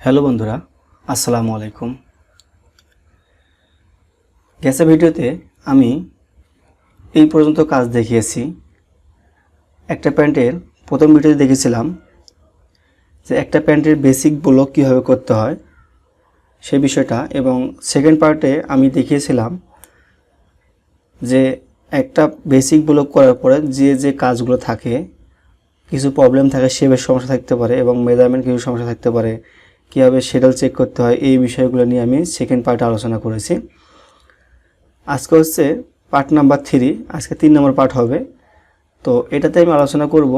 Hello বন্ধুরা, আসসালামু আলাইকুম। গ্যাসের ভিডিওতে আমি এই পর্যন্ত কাজ দেখিয়েছি। একটা প্যান্টের প্রথম ভিডিওতে দেখেছিলাম যে একটা প্যান্টের বেসিক ব্লক কীভাবে করতে হয় সেই বিষয়টা এবং সেকেন্ড পার্টে আমি দেখিয়েছিলাম যে একটা বেসিক ব্লক করার পরে যে যে কাজগুলো থাকে, কিছু প্রবলেম থাকে শেপের সমস্যা থাকতে পারে এবং মেজারমেন্ট কিছু সমস্যা থাকতে পারে। কীভাবে সেডাল চেক করতে হয়, এই বিষয়গুলো নিয়ে আমি সেকেন্ড পার্টে আলোচনা করেছি। আজকে হচ্ছে পার্ট নাম্বার থ্রি আজকে তিন নম্বর পার্ট হবে। তো এটাতে আমি আলোচনা করব,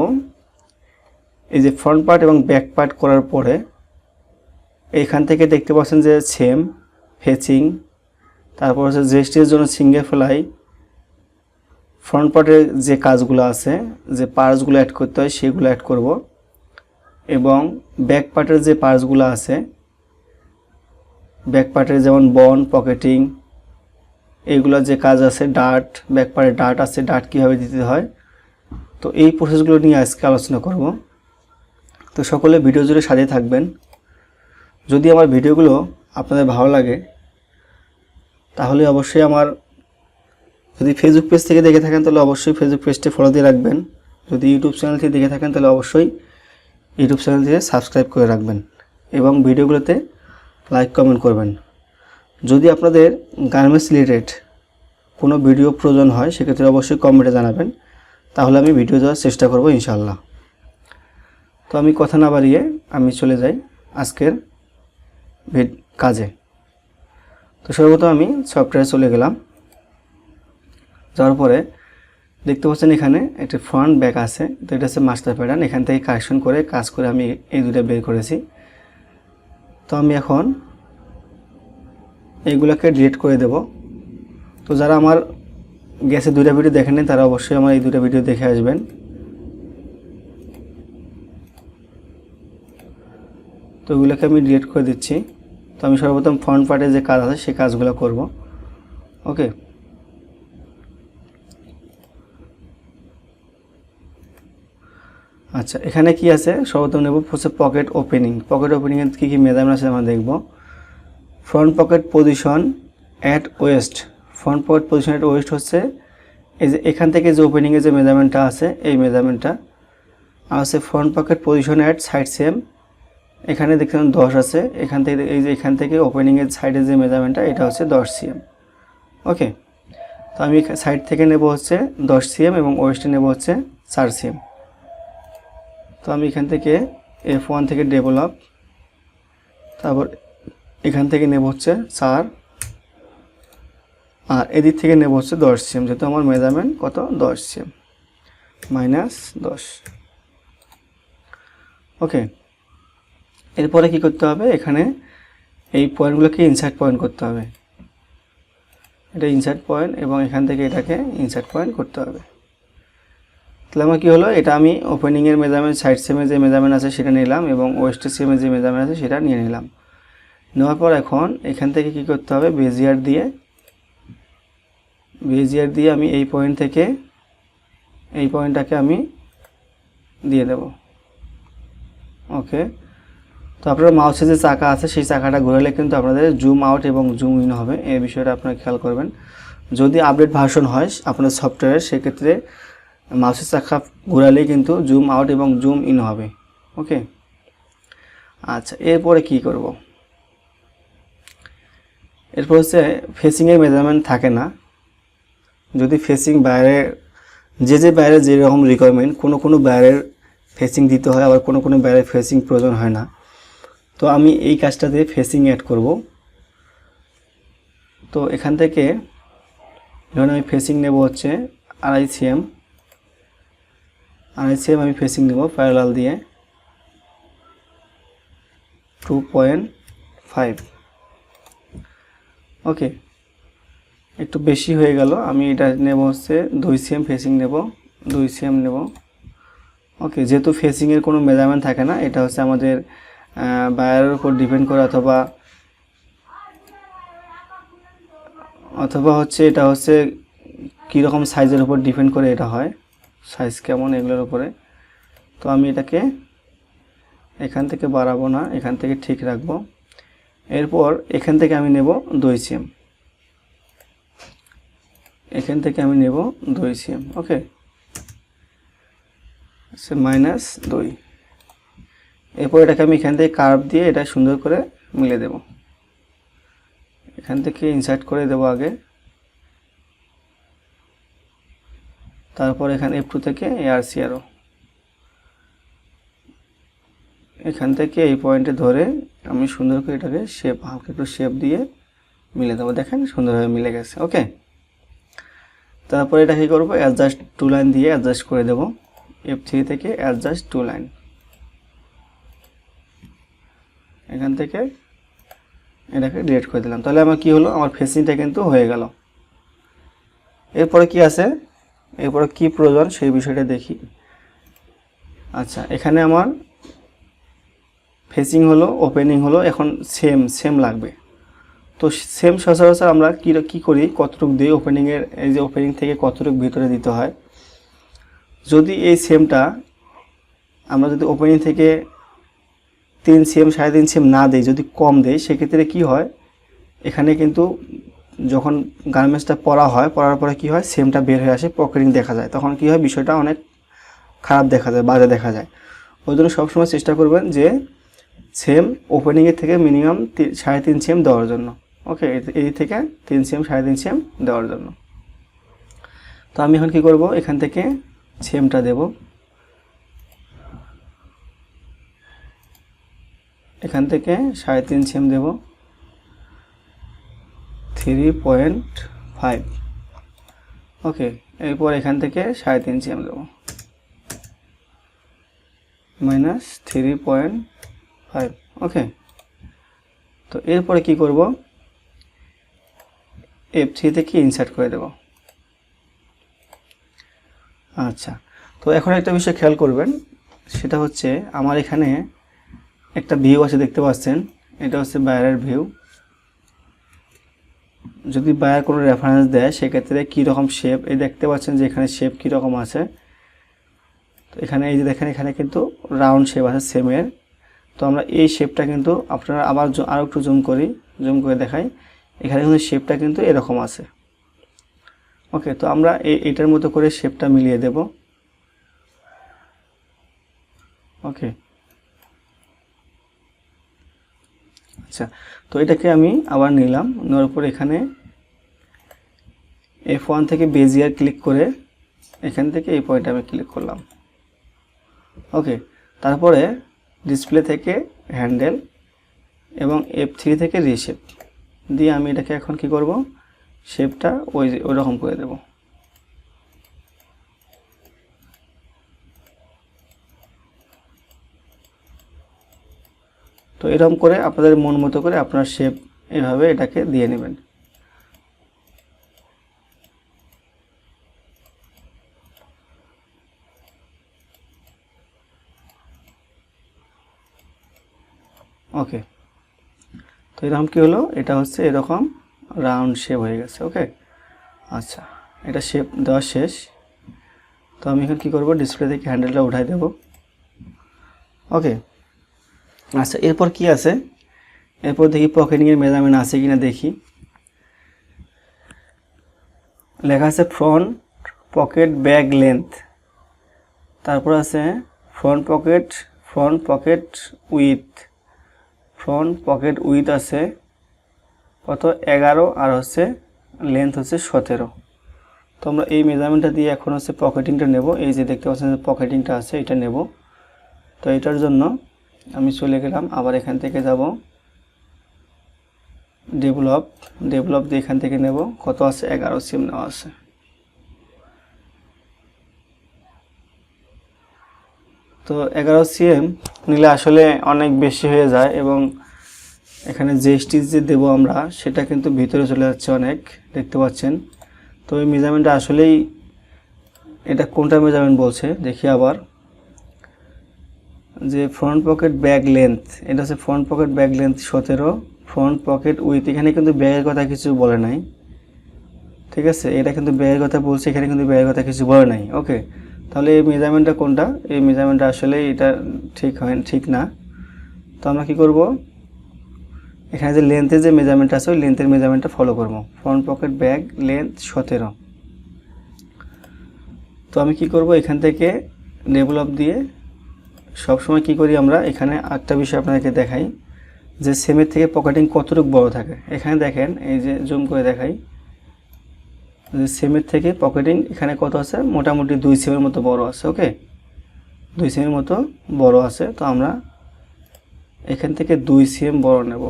এই যে ফ্রন্ট পার্ট এবং ব্যাক পার্ট করার পরে এইখান থেকে দেখতে পাচ্ছেন যে সেম ফেচিং তারপর হচ্ছে জেস্টের জন্য সিঙ্গেল ফ্লাই ফ্রন্ট পার্টের যে কাজগুলো আছে, যে পার্টসগুলো অ্যাড করতে হয়, সেগুলো অ্যাড করব। এবং ব্যাক পার্টের যে পার্টসগুলো আছে ব্যাক পার্টের যেমন বন পকেটিং এইগুলো যে কাজ আছে ডার্ট ব্যাক পার্টের ডার্ট আছে ডার্ট কীভাবে দিতে হয়, তো এই প্রসেসগুলো নিয়ে আজকে আলোচনা করব। তো সকলে ভিডিও জুড়ে সাজিয়ে থাকবেন। যদি আমার ভিডিওগুলো আপনাদের ভালো লাগে, তাহলে অবশ্যই আমার, যদি ফেসবুক পেজ থেকে দেখে থাকেন, তাহলে অবশ্যই ফেসবুক পেজটি ফলো দিয়ে রাখবেন। যদি ইউটিউব চ্যানেল থেকে দেখে থাকেন, তাহলে অবশ্যই ইউটিউব চ্যানেল থেকে সাবস্ক্রাইব করে রাখবেন এবং ভিডিওগুলোতে লাইক, কমেন্ট করবেন। যদি আপনাদের গার্মেন্টস রিলেটেড কোনো ভিডিও প্রয়োজন হয়, সেক্ষেত্রে অবশ্যই কমেন্টে জানাবেন। তাহলে আমি ভিডিও দেওয়ার চেষ্টা করব ইনশাল্লাহ তো আমি কথা না বাড়িয়ে আমি চলে যাই আজকের কাজে। তো সর্বপ্রথম আমি সফটওয়্যারে চলে গেলাম। যাওয়ার পরে দেখতে পাচ্ছেন এখানে একটি ফ্রন্ট ব্যাক আছে। তো এটা হচ্ছে মাস্টার প্যাটার্ন এখান থেকে কারেকশন করে কাজ করে আমি এই দুটো বের করেছি। তো আমি এখন এইগুলোকে ডিলিট করে দেব। তো যারা আমার গ্যাসে দুইটা ভিডিও দেখেন নি, তারা অবশ্যই আমার এই দুটো ভিডিও দেখে আসবেন। তো ওইগুলোকে আমি ডিলিট করে দিচ্ছি। তো আমি সর্বপ্রথম ফ্রন্ট পার্টে যে কাজ আছে সেই কাজগুলো করব। ওকে আচ্ছা এখানে কি আছে? সর্বপ্রথম নেব হচ্ছে পকেট ওপেনিং পকেট ওপেনিংয়ে কী কী মেজারমেন্ট আছে আমরা দেখব। Front pocket position at waist front pocket position at waist হচ্ছে এই যে এখান থেকে যে ওপেনিংয়ের যে মেজারমেন্টটা আছে, এই মেজারমেন্টটা আর হচ্ছে front pocket position at side same এখানে দেখছেন দশ আছে। এখান থেকে এই যে এখান থেকে ওপেনিংয়ের সাইডের যে মেজারমেন্টটা এটা হচ্ছে দশ সিএম ওকে তো আমি সাইড থেকে নেব হচ্ছে দশ সিএম এবং ওয়েস্টে নেব হচ্ছে চার সিএম তো আমি এখান থেকে এফ ওয়ান থেকে ডেভেলপ তারপর এখান থেকে নেব হচ্ছে চার আর এদিক থেকে নেব হচ্ছে দশ সিএম যেহেতু আমার মেজারমেন্ট কত? দশ সিএম মাইনাস দশ। ওকে এরপরে কি করতে হবে? এখানে এই পয়েন্টগুলোকে ইনসার্ট পয়েন্ট করতে হবে। এটা ইনসার্ট পয়েন্ট এবং এখান থেকে এটাকে ইনসার্ট পয়েন্ট করতে হবে। তাহলে আমার কী হলো? এটা আমি ওপেনিংয়ের মেজারমেন্ট সাইড সেমের যে মেজারমেন্ট আছে সেটা নিলাম এবং ওয়েস্ট সেমের যে মেজারমেন্ট আছে সেটা নিয়ে নিলাম। নেওয়ার পর এখন এখান থেকে কি করতে হবে? বেজিয়ার দিয়ে বেজিয়ার দিয়ে আমি এই পয়েন্ট থেকে, এই পয়েন্টটাকে আমি দিয়ে দেব। ওকে? তো আপনার মাউসের যে চাকা আছে সেই চাকাটা ঘোরালে কিন্তু আপনাদের জুম আউট এবং জুম ইন হবে। এই বিষয়টা আপনারা খেয়াল করবেন। যদি আপডেট ভার্সন হয় আপনার সফটওয়্যার সেক্ষেত্রে মাউসের চাকা ঘোরালেই কিন্তু জুম আউট এবং জুম ইন হবে ওকে আচ্ছা এরপরে কি করব? এরপর হচ্ছে ফেসিংয়ের মেজারমেন্ট থাকে না। যদি ফেসিং বাইরে, যে যে বাইরে যেরকম রিকোয়ারমেন্ট কোনো কোনো বাইরের ফেসিং দিতে হয়, আবার কোনো কোনো বাইরের ফেসিং প্রয়োজন হয় না। তো আমি এই কাজটাতে ফেসিং অ্যাড করব। তো এখান থেকে, ধরুন আমি ফেসিং নেব হচ্ছে আড়াই সিএম আড়াই সেম আমি ফেসিং নেব প্যারালাল দিয়ে। টু পয়েন্ট ফাইভ ওকে একটু বেশি হয়ে গেল, আমি এটা নেব হচ্ছে দুই সিএম ফেসিং নেব, দুই সিএম নেব। ওকে যেহেতু ফেসিংয়ের কোনো মেজারমেন্ট থাকে না, এটা হচ্ছে আমাদের বায়ারের উপর ডিপেন্ড করে অথবা অথবা হচ্ছে এটা হচ্ছে কীরকম সাইজের উপর ডিপেন্ড করে এটা হয়। সাইজ কেমন এগুলোর উপরে। তো আমি এটাকে এখান থেকে বাড়াবো না, এখান থেকে ঠিক রাখব। এরপর এখান থেকে আমি নেব দুই সিএম এখান থেকে আমি নেব দুই সিএম ওকে? সে মাইনাস দুই। এরপর এটাকে আমি এখান থেকে কার্ভ দিয়ে এটা সুন্দর করে মিলে দেব। এখান থেকে ইনসার্ট করে দেব আগে। তারপর এখানে এফ টু থেকে এআর সি আরও এখান থেকে এই পয়েন্টে ধরে আমি সুন্দর করে এটাকে শেপ হালকা একটু শেপ দিয়ে মিলে দেবো। দেখেন সুন্দরভাবে মিলে গেছে ওকে তারপরে এটা কী করব? অ্যাডজাস্ট টু লাইন দিয়ে অ্যাডজাস্ট করে দেবো। এফ থ্রি থেকে অ্যাডজাস্ট টু লাইন এখান থেকে এটাকে ডিলেট করে দিলাম। তাহলে আমার কি হলো? আমার ফেসিংটা কিন্তু হয়ে গেল। এরপরে কি আছে? এরপরে কি প্রয়োজন সেই বিষয়টা দেখি। আচ্ছা এখানে আমার ফেসিং হলো ওপেনিং হলো, এখন সেম সেম লাগবে। তো সেম সচরাচর আমরা কী কী করি? কতটুক দিই ওপেনিংয়ের এই যে ওপেনিং থেকে কতটুক ভিতরে দিতে হয়? যদি এই সেমটা আমরা যদি ওপেনিং থেকে তিন সিএম সাড়ে তিন সেম না দেই, যদি কম দেই, সেক্ষেত্রে কি হয়? এখানে কিন্তু যখন গার্মেন্টসটা পরা হয় পরার পরে কি হয় সেমটা বের হয়ে আসে পকেটিং দেখা যায়। তখন কি হয়, বিষয়টা অনেক খারাপ দেখা যায়, বাজে দেখা যায়। ওই জন্য সবসময় চেষ্টা করবেন যে সেম ওপেনিংয়ের থেকে মিনিমাম সাড়ে তিন সেম দেওয়ার জন্য। ওকে এই থেকে তিন সেম সাড়ে তিন সেম দেওয়ার জন্য। তো আমি এখন কি করব? এখান থেকে সেমটা দেব। এখান থেকে সাড়ে তিন সেম দেব। থ্রি পয়েন্ট ফাইভ ওকে এরপর এখান থেকে সাড়ে তিন সিএম দেবো। Minus three point five okay তো এরপরে কি করব? এফ থ্রি থেকে ইনসার্ট করে দেব? আচ্ছা তো এখন একটা বিষয় খেয়াল করবেন, সেটা হচ্ছে আমার এখানে একটা ভিউ আছে দেখতে পাচ্ছেন, এটা হচ্ছে বায়ারের ভিউ যদি বায়ার কোনো রেফারেন্স দেয়, সেক্ষেত্রে কীরকম শেপ এই দেখতে পাচ্ছেন যে এখানে শেপ কীরকম আছে। তো এখানে এই যে দেখেন, এখানে কিন্তু রাউন্ড শেপ আছে সেমের তো আমরা এই শেপটা কিন্তু আপনারা আবার আরও একটু জুম করি জুম করে দেখাই। এখানে কিন্তু শেপটা কিন্তু এরকম আছে। ওকে তো আমরা এই, এটার মতো করে শেপটা মিলিয়ে দেব। ওকে আচ্ছা তো এটাকে আমি আবার নিলাম, নেওয়ার পর এখানে এফ ওয়ান থেকে বেজিয়ার ক্লিক করে এখান থেকে এই পয়েন্টে আমি ক্লিক করলাম। ওকে তারপরে ডিসপ্লে থেকে হ্যান্ডেল এবং এফ থ্রি থেকে রিশেপ দিয়ে আমি এটাকে এখন কি করব? শেপটা ওই ওই রকম করে দেব। তো এরকম করে আপনাদের মন মতো করে আপনার শেপ এভাবে এটাকে দিয়ে নেবেন। ওকে তো এরকম কী হলো? এটা হচ্ছে এরকম রাউন্ড শেপ হয়ে গেছে ওকে আচ্ছা এটা শেপ দেওয়া শেষ। তো আমি এখন কী করব? ডিসপ্লে থেকে হ্যান্ডেলটা উঠাই দেব। ওকে আচ্ছা এরপর কি আছে? এরপর দেখি পকেটিংয়ের মেজারমেন্ট আছে কি না দেখি। লেখা আছে ফ্রন্ট পকেট ব্যাগ লেন্থ তারপর আছে front pocket front pocket width front pocket width আছে কত? এগারো। আর হচ্ছে লেন্থ হচ্ছে সতেরো। তো আমরা এই মেজারমেন্টটা দিয়ে এখন হচ্ছে পকেটিংটা নেব। এই যে দেখতে পাচ্ছেন পকেটিংটা আছে, এটা নেব। তো এটার জন্য আমি চলে গেলাম, আবার এখান থেকে যাব। ডেভেলপ ডেভেলপ দিয়ে এখান থেকে নেব। কত আছে? এগারো সিম নেওয়া আছে। তো এগারো সিএম নিলে আসলে অনেক বেশি হয়ে যায় এবং এখানে স্টিচ যে দেবো আমরা, সেটা কিন্তু ভিতরে চলে যাচ্ছে অনেক, দেখতে পাচ্ছেন। তো এই মেজারমেন্টটা আসলেই, এটা কোনটা মেজারমেন্ট বলছে? দেখি আবার। যে ফ্রন্ট পকেট ব্যাগ লেন্থ এটা হচ্ছে ফ্রন্ট পকেট ব্যাগ লেন্থ সতেরো। ফ্রন্ট পকেট উইথ এখানে কিন্তু ব্যাগের কথা কিছু বলে নাই। ঠিক আছে? এটা কিন্তু ব্যাগের কথা বলছে, এখানে কিন্তু ব্যাগের কথা কিছু বলে নাই। ওকে তাহলে এই মেজারমেন্টটা কোনটা? এই মেজারমেন্টটা আসলে এটা ঠিক হয়, ঠিক না। তো আমরা কী করব? এখানে যে লেন্থের যে মেজারমেন্ট আছে, ওই লেন্থের মেজারমেন্টটা ফলো করব। ফ্রন্ট পকেট ব্যাগ লেন্থ সতেরো। তো আমি কি করব? এখান থেকে ডেভেলপ দিয়ে সবসময় কি করি আমরা? এখানে একটা বিষয় আপনাদেরকে দেখাই। যে সেমের থেকে পকেটিং কতটুকু বড় থাকে? এখানে দেখেন, এই যে জুম করে দেখাই। যে সেমের থেকে পকেটিং এখানে কত আছে? মোটামুটি দুই সেমের মতো বড় আছে, ওকে? দুই সেমের মতো বড় আছে। তো আমরা এখান থেকে দুই সিএম বড় নেব।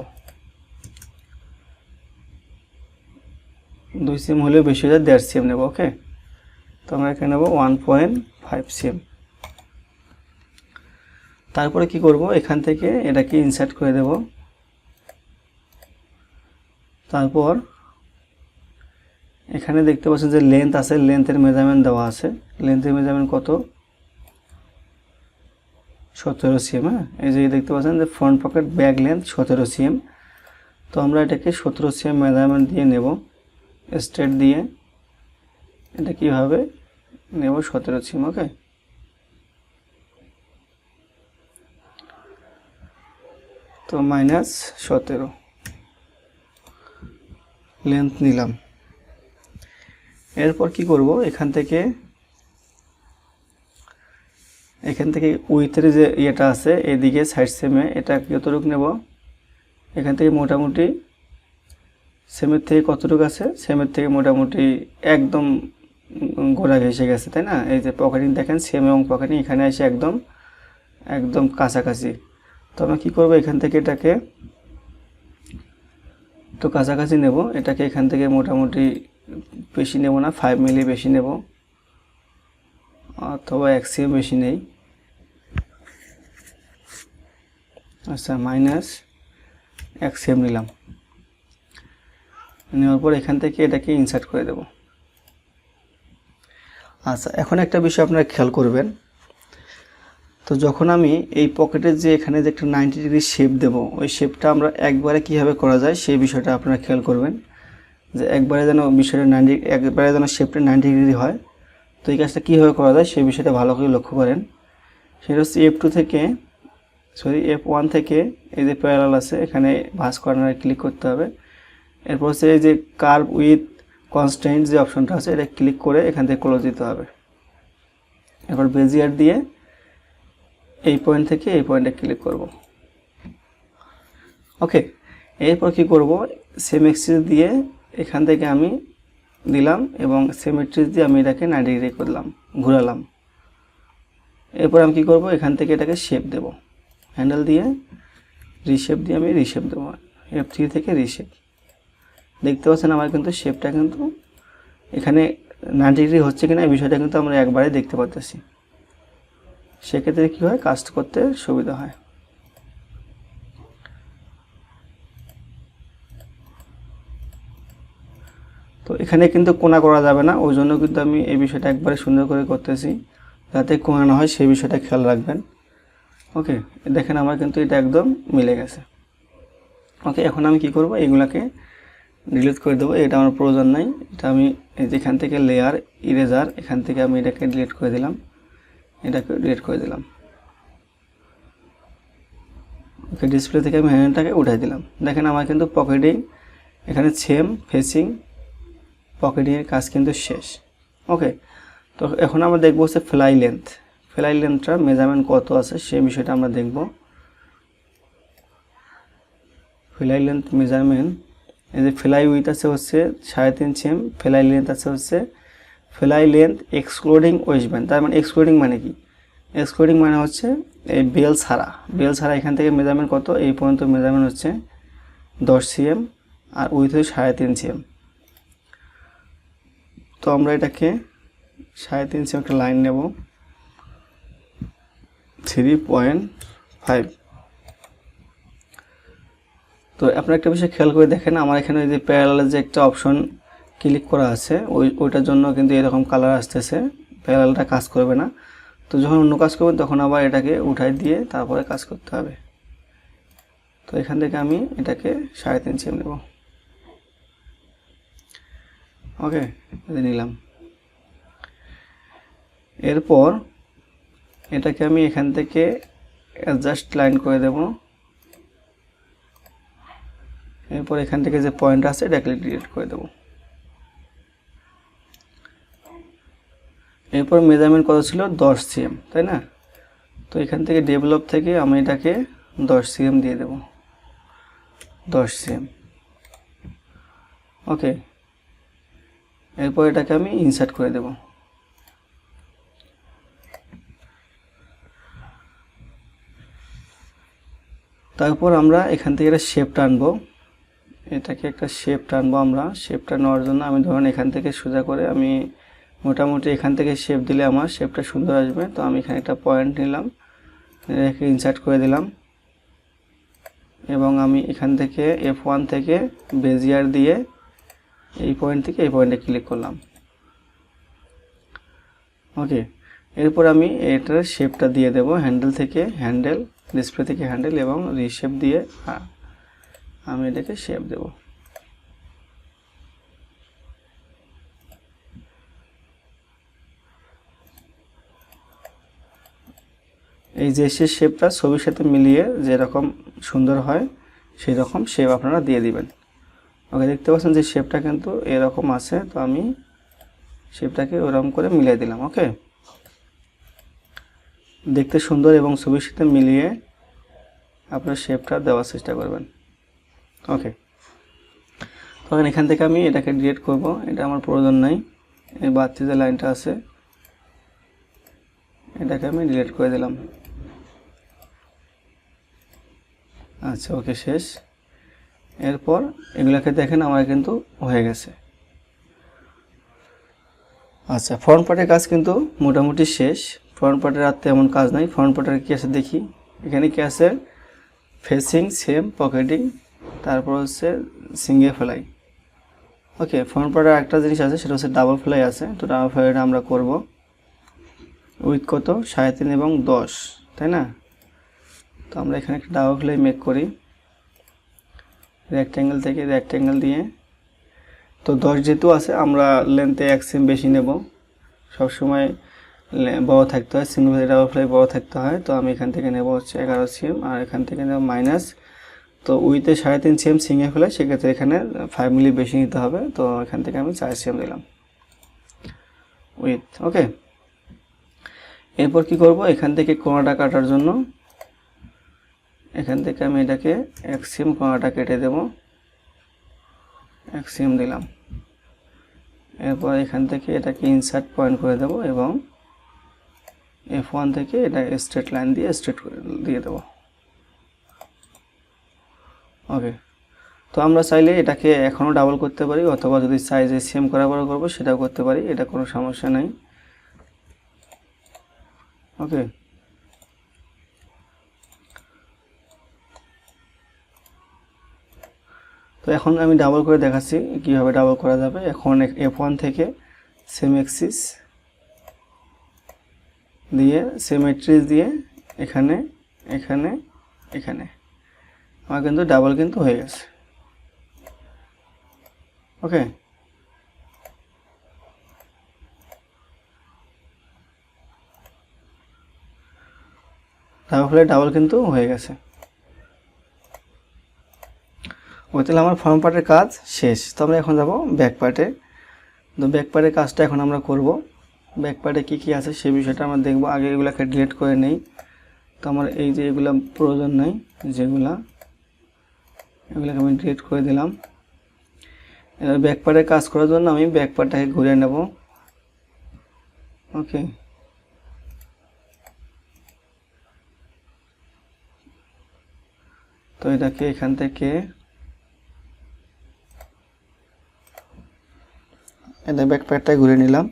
দুই সিএম হলেও বেশি হলে দেড় সিএম নেব, ওকে? তো আমরা এখানে নেব ওয়ান পয়েন্ট ফাইভ সিএম তারপরে কি করব? এখান থেকে এটাকে ইনসার্ট করে দেব। তারপর এখানে দেখতে পাচ্ছেন যে লেন্থ আছে লেন্থের মেজারমেন্ট দেওয়া আছে। লেন্থের মেজারমেন্ট কত? সতেরো সিএম হ্যাঁ? এই যে দেখতে পাচ্ছেন যে ফ্রন্ট পকেট ব্যাক লেন্থ সতেরো সিএম তো আমরা এটাকে সতেরো সিএম মেজারমেন্ট দিয়ে নেব স্ট্রেট দিয়ে। এটা কীভাবে? নেব সতেরো সিএম ওকে তো মাইনাস সতেরো। লেন্থ নিলাম। এরপর কি করব? এখান থেকে এখান থেকে উইথের যে ইয়েটা আছে, এদিকে সাইড সেমে এটা কতটুকু নেব? এখান থেকে মোটামুটি সেমের থেকে কতটুকু আছে? সেমের থেকে মোটামুটি একদম গোড়া ঘেসে গেছে, তাই না? এই যে পকেটিং দেখেন, সেম এবং পকেটিং এখানে এসে একদম একদম কাছাকাছি। তো আমরা কী করব? এখান থেকে এটাকে একটু কাছাকাছি নেব। এটাকে এখান থেকে মোটামুটি বেশি নেব না ফাইভ মিলি বেশি নেব। অথবা এক সিএম বেশি নেই। আচ্ছা মাইনাস এক সিএম নিলাম। নেওয়ার পর এখান থেকে এটাকে ইনসার্ট করে দেব। আচ্ছা এখন একটা বিষয় আপনারা খেয়াল করবেন। তো যখন আমি এই পকেটের যে এখানে যে একটা নাইনটি ডিগ্রি শেপ দেব, ওই শেপটা আমরা একবারে কীভাবে করা যায় সেই বিষয়টা আপনারা খেয়াল করবেন। যে একবারে যেন বিষয়টা নাইনটি একবারে যেন শেপটা নাইনটি ডিগ্রি হয়, তো এই কাজটা কীভাবে করা যায় সেই বিষয়টা ভালো করে লক্ষ্য করেন। সেটা হচ্ছে এফ টু থেকে সরি এফ ওয়ান থেকে এই যে প্যারাল আছে, এখানে ভাস কর্নারে ক্লিক করতে হবে। এরপর হচ্ছে এই যে কার্ভ উইথ কনস্ট্যান্ট যে অপশনটা আছে, এটা ক্লিক করে এখান থেকে ক্লোজ দিতে হবে। এরপর বেজিয়ার দিয়ে এই পয়েন্ট থেকে এই পয়েন্টে ক্লিক করব। ওকে এরপর কি করব? সেম এক্সিস দিয়ে এখান থেকে আমি দিলাম এবং সেমেট্রিস দিয়ে আমি এটাকে নাইনটি ডিগ্রি করলাম, ঘুরালাম। এরপর আমি কী করব? এখান থেকে এটাকে শেপ দেব। হ্যান্ডেল দিয়ে রিশেপ দিয়ে আমি রিশেপ দেবো। এফ থ্রি থেকে রিশেপ দেখতে পাচ্ছেন আমার কিন্তু শেপটা কিন্তু এখানে নাইনটি ডিগ্রি হচ্ছে কিনা এই বিষয়টা কিন্তু আমরা একবারে দেখতে পাচ্ছি সেক্ষেত্রে কী হয়? কাজ করতে সুবিধা হয়। তো এখানে কিন্তু কোনা করা যাবে না। ওই জন্য কিন্তু আমি এই বিষয়টা একবারে সুন্দর করে করতেছি, যাতে কোনা না হয় সেই বিষয়টা খেয়াল রাখবেন। ওকে দেখেন আমার কিন্তু এটা একদম মিলে গেছে। ওকে এখন আমি কি করব? এগুলাকে ডিলিট করে দেবো। এটা আমার প্রয়োজন নাই। এটা আমি যেখান থেকে লেয়ার ইরেজার এখান থেকে আমি এটাকে ডিলিট করে দিলাম। এটাকে ডিলিট করে দিলাম। ওকে ডিসপ্লে থেকে আমি হ্যান্ডটাকে উঠাই দিলাম। দেখেন আমার কিন্তু পকেটিং এখানে সেম ফেসিং পকেটিংয়ের কাজ কিন্তু শেষ। ওকে, তো এখন আমরা দেখব হচ্ছে ফ্লাই লেন্থ ফ্লাই লেন্থটার মেজারমেন্ট কত আছে সেই বিষয়টা আমরা দেখব। ফ্লাই লেন্থ মেজারমেন্ট এই যে ফ্লাই উইথ আছে হচ্ছে সাড়ে তিন সেম ফ্লাই লেন্থ আছে হচ্ছে fly length excluding waist band তার মানে এক্সক্লুডিং মানে কি? এক্সক্লুডিং মানে হচ্ছে এই বেল ছাড়া। বেল ছাড়া এখান থেকে মেজারমেন্ট কত? এই পর্যন্ত মেজারমেন্ট হচ্ছে দশ সিএম আর উইথ হচ্ছে সাড়ে তিন সিএম তো আমরা এটাকে সাড়ে তিন সিএম একটা লাইন নেব। থ্রি পয়েন্ট ফাইভ তো আপনার একটা বিষয় খেয়াল করে দেখেন, আমার এখানে যে প্যারালালের যে একটা অপশন ক্লিক করা আছে, ওই, ওইটার জন্য কিন্তু এরকম কালার আসতেছে প্যারালালটা কাজ করবে না। তো যখন অন্য কাজ করবেন, তখন আবার এটাকে উঠাই দিয়ে তারপরে কাজ করতে হবে। তো এখান থেকে আমি এটাকে সাড়ে তিন সিএম নেব। ওকে নিলাম। এরপর এটাকে আমি এখান থেকে অ্যাডজাস্ট লাইন করে দেব। এরপর এখান থেকে যে পয়েন্ট আছে এটাকে ডিলিট করে দেবো। এরপর মেজারমেন্ট কত ছিল? দশ সিএম তাই না? তো এখান থেকে ডেভেলপ থেকে আমি এটাকে দশ সিএম দিয়ে দেব। দশ সিএম ওকে এরপর এটাকে আমি ইনসার্ট করে দেব। তারপর আমরা এখান থেকে একটা শেপ টানবো এটাকে একটা শেপ টানবো আমরা। শেপটা নেওয়ার জন্য আমি ধরুন এখান থেকে সোজা করে আমি মোটামুটি এখান থেকে শেপ দিলে আমার শেপটা সুন্দর আসবে। তো আমি এখানে একটা পয়েন্ট নিলাম এটাকে ইনসার্ট করে দিলাম। এবং আমি এখান থেকে এফ ওয়ান থেকে বেজিয়ার দিয়ে এই পয়েন্ট থেকে এই পয়েন্টে ক্লিক করলাম। ওকে এরপর আমি এটার শেপটা দিয়ে দেব হ্যান্ডেল থেকে হ্যান্ডেল ডিসপ্লে থেকে হ্যান্ডেল এবং রিশেপ দিয়ে আমি এটাকে শেপ দেব। এই যে সে শেপটা ছবির সাথে মিলিয়ে যেরকম সুন্দর হয় সেই রকম শেপ আপনারা দিয়ে দিবেন। ওকে, দেখতে পাচ্ছেন যে শেপটা কিন্তু এরকম আছে, তো আমি শেপটাকে ওরকম করে মিলিয়ে দিলাম, ওকে? দেখতে সুন্দর এবং ছবির সাথে মিলিয়ে আপনার শেপটা দেওয়ার চেষ্টা করবেন, ওকে? তখন এখান থেকে আমি এটাকে ডিলিট করব, এটা আমার প্রয়োজন নাই, এই বাড়তি যে লাইনটা আছে, এটাকে আমি ডিলিট করে দিলাম। আচ্ছা ওকে শেষ। এরপর এগুলাকে দেখেন আমার কিন্তু হয়ে গেছে। আচ্ছা ফ্রন্ট পার্টের কাজ কিন্তু মোটামুটি শেষ। ফ্রন্ট পার্টের আর তেমন কাজ নাই। ফ্রন্ট পার্টের কী আছে দেখি। এখানে কি আছে? ফেসিং সেম পকেটিং তারপর হচ্ছে সিঙ্গে ফ্লাই ওকে ফ্রন্ট পার্টের একটা জিনিস আছে, সেটা হচ্ছে ডাবল ফ্লাই আছে। তো ডাবল ফ্লাইটা আমরা করব। উইথ কত? সাড়ে তিন এবং দশ, তাই না? তো আমরা এখানে একটা ডাবল ফ্লাই মেক করি। রেক্ট্যাঙ্গেল থেকে রেক্ট্যাঙ্গেল দিয়ে। তো দশ যেহেতু আছে, আমরা লেন্থে এক সিম বেশি নেব। সবসময় বড় থাকতে হয় সিঙ্গেল ফ্লাই ডাবল ফ্লাই বড় থাকতে হয়। তো আমি এখান থেকে নেব হচ্ছে এগারো সিম আর এখান থেকে নেব মাইনাস তো উইথে সাড়ে তিন সিএম সিঙ্গে ফেলে, সেক্ষেত্রে এখানে ফাইভ মিলি বেশি নিতে হবে। তো এখান থেকে আমি চার সিএম দিলাম। উইথ ওকে এরপর কি করব? এখান থেকে কোনাটা কাটার জন্য এখান থেকে আমি এটাকে এক কোনাটা কেটে দেব। এক দিলাম। এরপর এখান থেকে এটাকে ইনসার্ট পয়েন্ট করে দেব এবং এফ ওয়ান থেকে এটা স্ট্রেট লাইন দিয়ে স্ট্রেট দিয়ে দেবো। ওকে তো আমরা চাইলে এটাকে এখনও ডাবল করতে পারি অথবা যদি সাইজে সেম করা বড় করব সেটাও করতে পারি, এটা কোনো সমস্যা নেই। ওকে তো এখন আমি ডাবল করে দেখাচ্ছি কীভাবে ডাবল করা যাবে। এখন এফ ওয়ান থেকে সেম এক্সিস দিয়ে সেমেট্রিস দিয়ে এখানে এখানে এখানে। আমার কিন্তু ডাবল কিন্তু হয়ে গেছে। ওকে তাহলে ডাবল কিন্তু হয়ে গেছে। ওই তাহলে আমার ফ্রন্ট পার্টের কাজ শেষ। তো আমরা এখন যাব ব্যাক পার্টে তো ব্যাক পার্টের কাজটা এখন আমরা করব। ব্যাক পার্টে কী কী আছে সেই বিষয়টা আমরা দেখব। আগে এগুলোকে ডিলিট করে নেই। তো আমার এই যে এগুলো প্রয়োজন নেই, যেগুলা, এগুলোকে আমি ডিলিট করে দিলাম। এবার ব্যাক পার্টের কাজ করার জন্য আমি ব্যাক পার্টটাকে ঘুরে নেব। ওকে। তো এটাকে এখান থেকে এটা ব্যাক প্যাডটা ঘুরে নিলাম।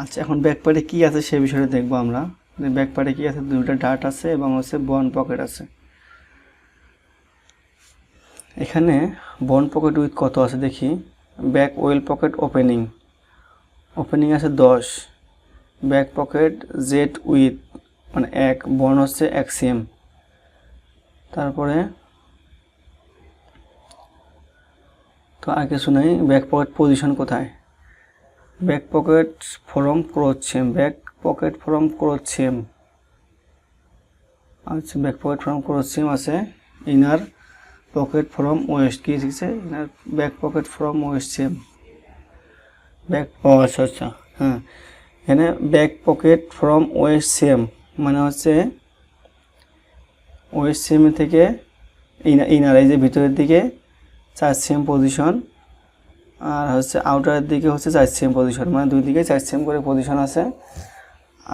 আচ্ছা এখন ব্যাক প্যাডে কী আছে সে বিষয়টা দেখব আমরা। ব্যাক প্যাডে কী আছে দুটো ডাট আছে এবং হচ্ছে বন পকেট আছে। এখানে বন পকেট উইথ কত আছে দেখি। Back well pocket opening opening আছে দশ। ব্যাক পকেট জেড উইথ মানে এক বন হচ্ছে এক সিএম তারপরে তো আগে শুনাই ব্যাক পকেট পজিশন কোথায়? Back pocket from crotch same back pocket from crotch same আচ্ছা back pocket from crotch same আছে। ইনার পকেট ফ্রম ওয়েস্ট, কি শিখছে inner back pocket from waist same back ও আচ্ছা আচ্ছা হ্যাঁ। এখানে back pocket from waist same মানে হচ্ছে ওয়েস্ট সেম থেকে ইনা- ইনার এই যে ভিতরের দিকে চার সেম পজিশন আর হচ্ছে আউটারের দিকে হচ্ছে চার সেম পজিশন মানে দুই দিকে চার সেম করে পজিশন আছে।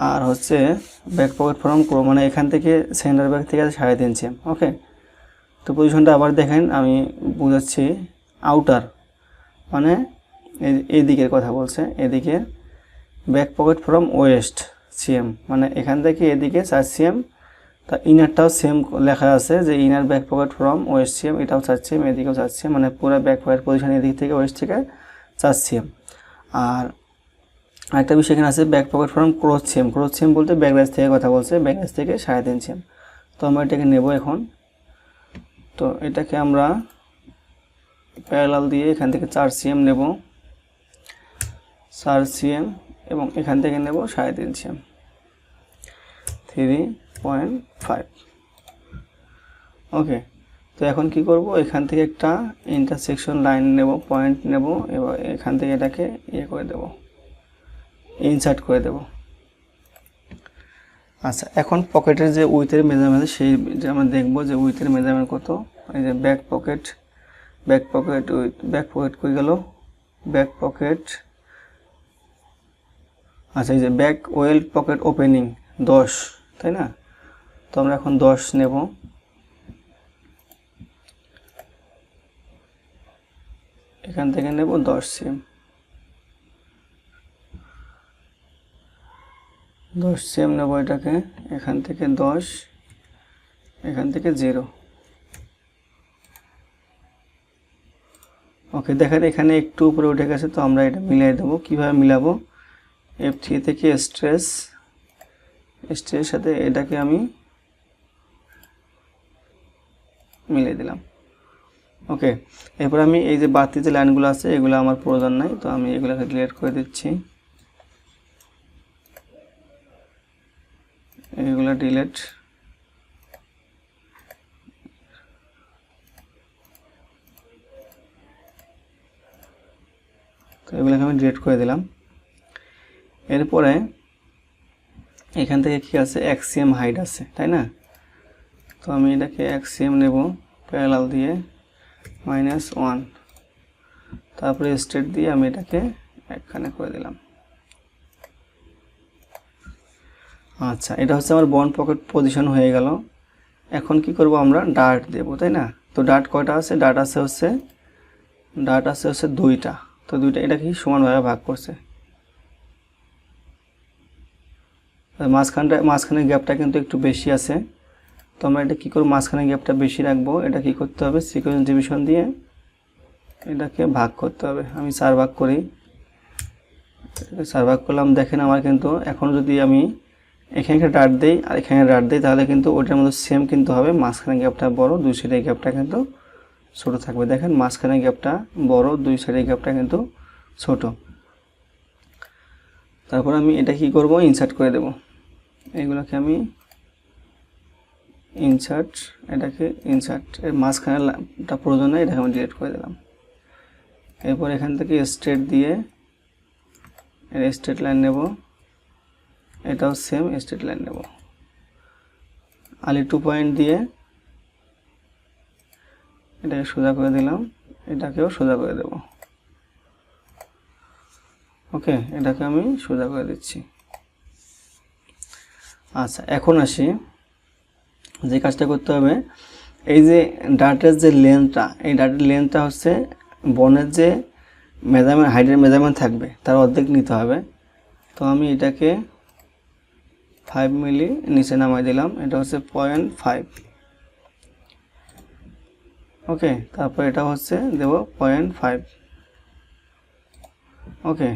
আর হচ্ছে ব্যাক পকেট ফ্রম ক্রো মানে এখান থেকে সেন্টার ব্যাক থেকে আছে সাড়ে তিন সেম ওকে তো পজিশনটা আবার দেখেন, আমি বোঝাচ্ছি আউটার মানে এই দিকের কথা বলছে, এদিকে back pocket from waist cm মানে এখান থেকে এদিকে চার সিএম তা ইনারটাও সেম লেখা আছে যে inner back pocket from waist cm এটাও চার সিএম এদিকেও চার সিএম মানে পুরো ব্যাক পকেট পজিশন এদিক থেকে ওয়েস্ট থেকে চার সিএম আর আরেকটা বিষয় এখানে আছে back pocket from crotch cm crotch cm বলতে ব্যাকলাইজ থেকে কথা বলছে ব্যাকলাইজ থেকে সাড়ে তিন সিএম তো আমরা এটাকে নেব এখন। তো এটাকে আমরা প্যারালাল দিয়ে এখান থেকে চার সিএম নেব। চার সিএম এবং এখান থেকে নেব সাড়ে তিন cm three point five okay তো এখন কি করব? এখান থেকে একটা ইন্টারসেকশন লাইন নেব পয়েন্ট নেব এবং এখান থেকে এটাকে ইয়ে করে দেব ইনসার্ট করে দেব। আচ্ছা এখন পকেটের যে উইথের মেজারমেন্ট সেই যে আমরা দেখব যে উইথের মেজারমেন্ট কত। এই যে back pocket back pocket width back pocket কই গেল? ব্যাক পকেট আচ্ছা এই যে ব্যাক ওয়েল পকেট ওপেনিং দশ। তাই না? তো আমরা এখন দশ নেব। এখান থেকে নেব দশ সিম। দশ সিম নেব এটাকে। এখান থেকে দশ, এখান থেকে জিরো। ওকে, দেখেন এখানে একটু উপরে উঠে গেছে, তো আমরা এটা মিলিয়ে দেবো। কীভাবে মিলাবো? এফ থ্রি থেকে স্ট্রেস স্ট্রেসের সাথে এটাকে আমি মিলিয়ে দিলাম। ওকে এরপর আমি এই যে বাড়তি যে লাইনগুলো আছে, এগুলো আমার প্রয়োজন নাই, তো আমি এগুলোকে ডিলিট করে দিচ্ছি। এগুলো ডিলেট তো এগুলোকে আমি ডিলিট করে দিলাম। এরপরে এখান থেকে কি আছে? এক্সিএম হাইট আছে, তাই না? তো আমি এটাকে এক্সিএম নেব প্যারালাল দিয়ে মাইনাস ওয়ান তারপরে স্টেট দিয়ে আমি এটাকে একখানে করে দিলাম। আচ্ছা এটা হচ্ছে আমার বন পকেট পজিশন হয়ে গেল। এখন কি করব আমরা? ডার্ট দেব, তাই না? তো ডার্ট কয়টা আছে? ডার্ট আছে হচ্ছে ডার্ট আছে হচ্ছে দুইটা। তো দুইটা, এটা কি সমানভাবে ভাগ করছে আর মাঝখানটা মাঝখানের গ্যাপটা কিন্তু একটু বেশি আছে। তো আমরা এটা কী করব? মাঝখানে গ্যাপটা বেশি রাখব। এটা কি করতে হবে? সিকোয়েন্স ডিভিশন দিয়ে এটাকে ভাগ করতে হবে। আমি চার ভাগ করি। চার ভাগ করলাম। দেখেন আমার কিন্তু এখন যদি আমি এখানে একটা ডাট দিই আর এখানে ডাট দিই, তাহলে কিন্তু ওটার মধ্যে সেম কিন্তু হবে। মাঝখানে গ্যাপটা বড়, দুই সাইডের গ্যাপটা কিন্তু ছোট থাকবে। দেখেন মাঝখানে গ্যাপটা বড়, দুই সাইডের গ্যাপটা কিন্তু ছোট। তারপর আমি এটা কি করব? ইনসার্ট করে দেব। এগুলোকে আমি ইনসার্ট এটাকে ইনসার্ট এর মাঝখানেটা প্রয়োজন নেই, এটাকে আমি ডিলিট করে দিলাম। এরপর এখান থেকে স্ট্রেট দিয়ে এর স্ট্রেট লাইন নেব। এটাও সেম স্ট্রেট লাইন নেব। আলি টু পয়েন্ট দিয়ে এটাকে সোজা করে দিলাম, এটাকেও সোজা করে দেব। ওকে এটাকে আমি সোজা করে দিচ্ছি। আচ্ছা এখন আসি। যে কাজটা করতে হবে, এই যে ডাটের যে লেন্থটা এই ডাটের লেন্থটা হচ্ছে বনের যে মেজারমেন্ট হাইটের মেজারমেন্ট থাকবে, তার অর্ধেক নিতে হবে। তো আমি এটাকে ফাইভ মিলি নিচে নামাই দিলাম, এটা হচ্ছে পয়েন্ট ফাইভ ওকে তারপর এটা হচ্ছে দেব পয়েন্ট ফাইভ ওকে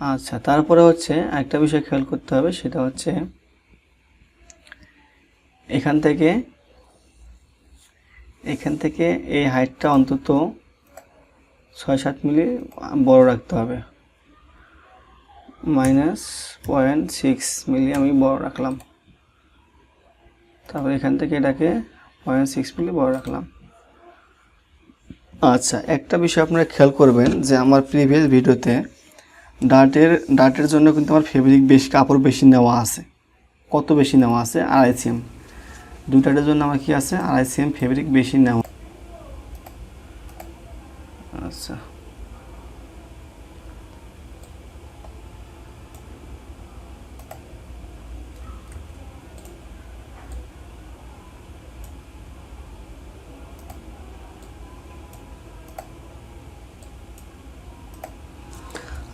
আচ্ছা তারপরে হচ্ছে একটা বিষয় খেয়াল করতে হবে, সেটা হচ্ছে এখান থেকে এখান থেকে এই হাইটটা অন্তত ছয় সাত মিলি বড় রাখতে হবে। মাইনাস পয়েন্ট সিক্স মিলি আমি বড় রাখলাম। তারপর এখান থেকে এটাকে পয়েন্ট সিক্স মিলি বড় রাখলাম। আচ্ছা একটা বিষয় আপনারা খেয়াল করবেন যে আমার প্রিভিয়াস ভিডিওতে ডার্টের ডার্টের জন্য কিন্তু আমার ফেব্রিক বেশি কাপড় বেশি নেওয়া আছে। কত বেশি নেওয়া আছে? আড়াই সিএম দুইটার জন্য আমার কি আছে? আড়াই সিএম ফেব্রিক বেশি নেওয়া। আচ্ছা।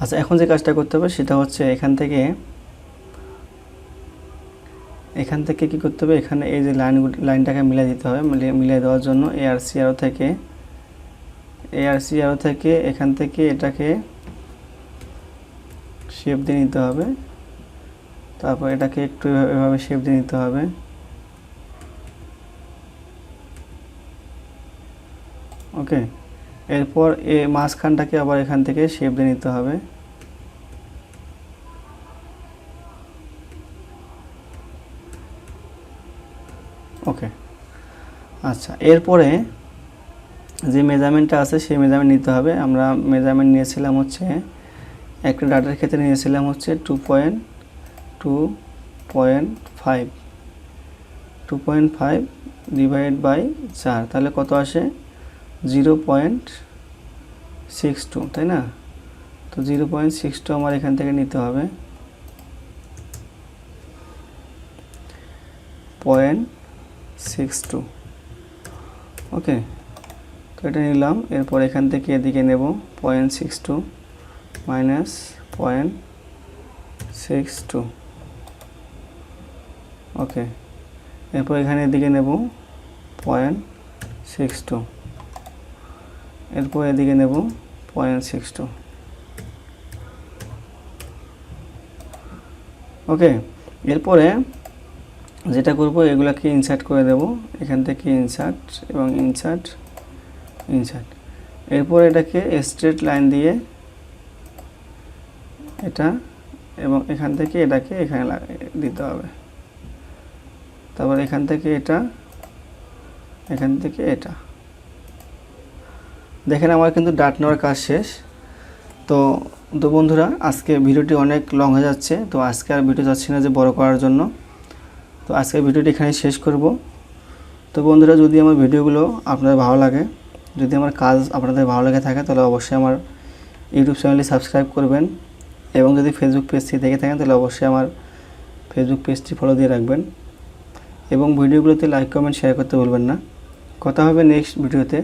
আচ্ছা এখন যে কাজটা করতে হবে সেটা হচ্ছে এখান থেকে এখান থেকে কি করতে হবে? এখানে এই যে লাইন লাইনটাকে মিলাই দিতে হবে। মিলিয়ে মিলিয়ে দেওয়ার জন্য এআরসি আরও থেকে এআরসি আরও থেকে এখান থেকে এটাকে শেপ দিয়ে নিতে হবে। তারপর এটাকে একটু এভাবে শেপ দিয়ে নিতে হবে। ওকে এরপর এ মাঝখানটাকে আবার এখান থেকে শেপ দিয়ে নিতে হবে ওকে আচ্ছা এরপরে যে মেজারমেন্টটা আছে সেই মেজারমেন্ট নিতে হবে। আমরা মেজারমেন্ট নিয়েছিলাম হচ্ছে, একটা ডাটার ক্ষেত্রে নিয়েছিলাম হচ্ছে two point two point five two point five divide by চার তাহলে কত আসে? জিরো পয়েন্ট সিক্স টু তাই না? তো জিরো পয়েন্ট সিক্স টু আমার এখান থেকে নিতে হবে। পয়েন্ট সিক্স টু ওকে তো এটা নিলাম। এরপর এখান থেকে এদিকে নেব point six two minus point six two okay, এরপর এখানে এদিকে নেব পয়েন্ট সিক্স টু এরপর এদিকে নেব পয়েন্ট সিক্স টু ওকে, এরপরে যেটা করব, এগুলাকে ইনসার্ট করে দেব। এখান থেকে ইনসার্ট এবং ইনসার্ট ইনসার্ট এরপর এটাকে স্ট্রেট লাইন দিয়ে এটা এবং এখান থেকে এটাকে এখানে দিতে হবে। তারপর এখান থেকে এটা, এখান থেকে এটা। দেখেন, আমার কিন্তু ডাট নেওয়ার কাজ শেষ। তো তো বন্ধুরা, আজকে ভিডিওটি অনেক লং হয়ে যাচ্ছে। তো আজকে আর ভিডিও যাচ্ছি না যে বড় করার জন্য। তো আজকের ভিডিওটি এখানে শেষ করব। তো বন্ধুরা, যদি আমার ভিডিওগুলো আপনাদের ভালো লাগে, যদি আমার কাজ আপনাদের ভালো লেগে থাকে, তাহলে অবশ্যই আমার ইউটিউব চ্যানেলটি সাবস্ক্রাইব করবেন এবং যদি ফেসবুক পেজটি দেখে থাকেন, তাহলে অবশ্যই আমার ফেসবুক পেজটি ফলো দিয়ে রাখবেন। এবং ভিডিওগুলোতে লাইক কমেন্ট শেয়ার করতে ভুলবেন না। কথা হবে নেক্সট ভিডিওতে।